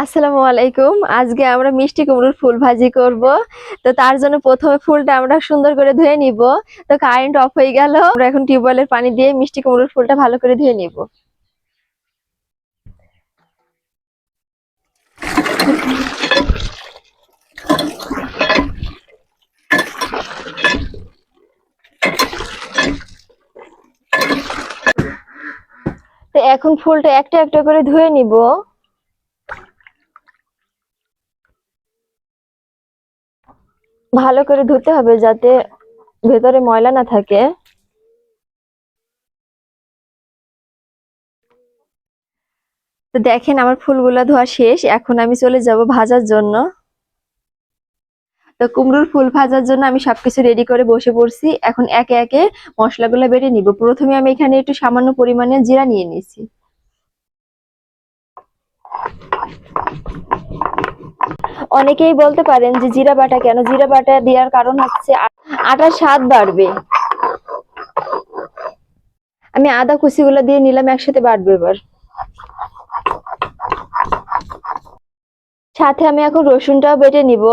আসসালামু আলাইকুম। আজকে আমরা মিষ্টি কুমড়োর ফুল ভাজি করব। তো তার জন্য প্রথমে ফুলটা আমরা সুন্দর করে ধুয়ে নিব। তো কারেন্ট অফ হয়ে গেল। আমরা এখন টিউবওয়েলের পানি দিয়ে মিষ্টি কুমড়োর ফুলটা ভালো করে ধুয়ে নিব। তো এখন ফুলটা একটা একটা করে ধুয়ে নিব। ভালো করে ধুতে হবে যাতে ভেতরে ময়লা না থাকে। তো দেখেন আমার ফুলগুলা ধোয়া শেষ, এখন আমি চলে যাব ভাজার জন্য। তো কুমড়োর ফুল ভাজার জন্য আমি সবকিছু রেডি করে বসে পড়ছি। এখন একে একে মশলাগুলো বেটে নিব। প্রথমে আমি এখানে একটু সামান্য পরিমাণে জিরা নিয়ে নিয়েছি। অনেকেই বলতে পারেন যে জিরা বাটা কেন? জিরা বাটা দেওয়ার কারণ হচ্ছে আটার স্বাদ বাড়বে। আমি আদা কুচিগুলো দিয়ে নিলাম, একসাথে বাটবো এবার। সাথে আমি এখন রসুনটাও বেটে নিব।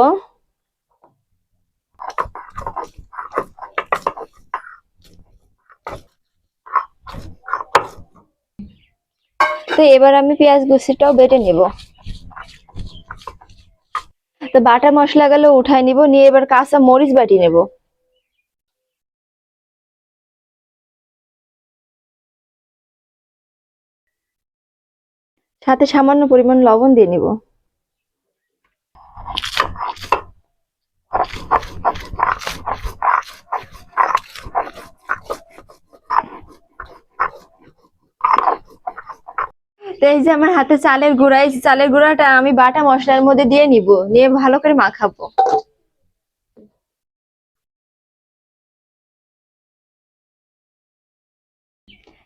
তো এবার আমি পেঁয়াজ কুচিটাও বেটে নিব। তো বাটা মশলা গেলে উঠাই নিব, নিয়ে এবার কাঁচা মরিচ বাটি নেব। সাথে সামান্য পরিমাণ লবণ দিয়ে নিব। এই যে আমার হাতে চালের গুঁড়া, এই চালের গুঁড়াটা আমি বাটা মশলার মধ্যে দিয়ে নিব, নিয়ে ভালো করে মাখাবো।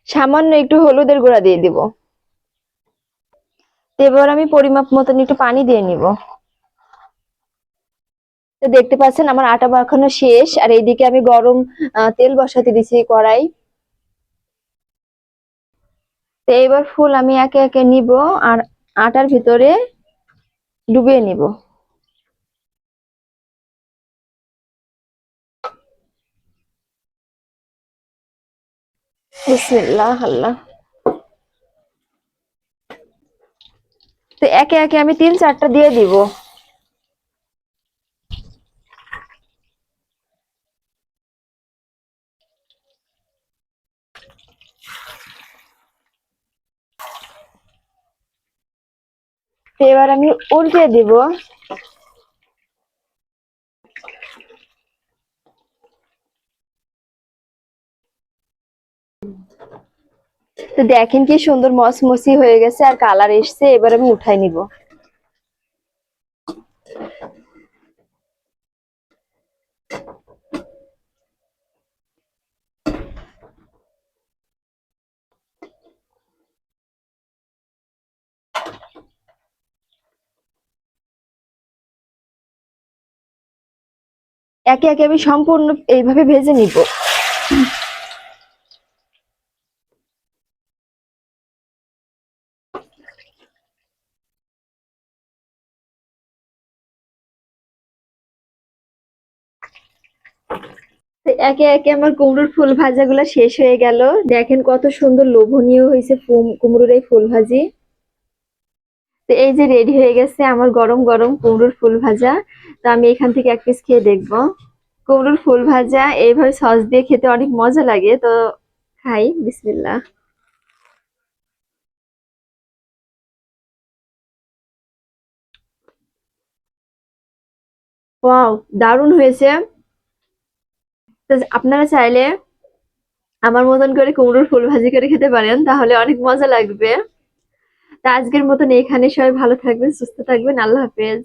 সামান্য একটু হলুদের গুঁড়া দিয়ে দিব। এবার আমি পরিমাপ মতন একটু পানি দিয়ে নিব। তো দেখতে পাচ্ছেন আমার আটা মাখানো শেষ, আর এইদিকে আমি গরম তেল বসাতে দিছি কড়াই। তো এবার ফুল আমি একে একে নিব আর আটার ভিতরে ডুবিয়ে নিব। বিসমিল্লাহ, আল্লাহ। তো একে একে আমি তিন চারটা দিয়ে দিব। এবার আমি উল্টে দিব। তো দেখেন কি সুন্দর মসমসি হয়ে গেছে আর কালার এসছে, এবার আমি উঠাই নিব। একে একে আমি সম্পূর্ণ এইভাবে ভেজে নিব। একে একে আমার কুমড়োর ফুল ভাজাগুলো শেষ হয়ে গেল। দেখেন কত সুন্দর লোভনীয় হয়েছে কুমড়োর এই ফুল ভাজি। তো এই যে রেডি হয়ে গেছে আমার গরম গরম কুমড়োর ফুল ভাজা। তো আমি এখান থেকে এক পিস খেয়ে দেখব। কুমড়োর ফুল ভাজা, এইভাবে সস দিয়ে খেতে অনেক মজা লাগে, তো খাই, বিসমিল্লাহ। ওয়াও, দারুণ হয়েছে। তো আপনারা চাইলে আমার মতন করে কুমড়োর ফুল ভাজি করে খেতে পারেন, তাহলে অনেক মজা লাগবে। তা আজকের মতন এখানে সবাই ভালো থাকবেন সুস্থ থাকবেন। আল্লাহ হাফেজ।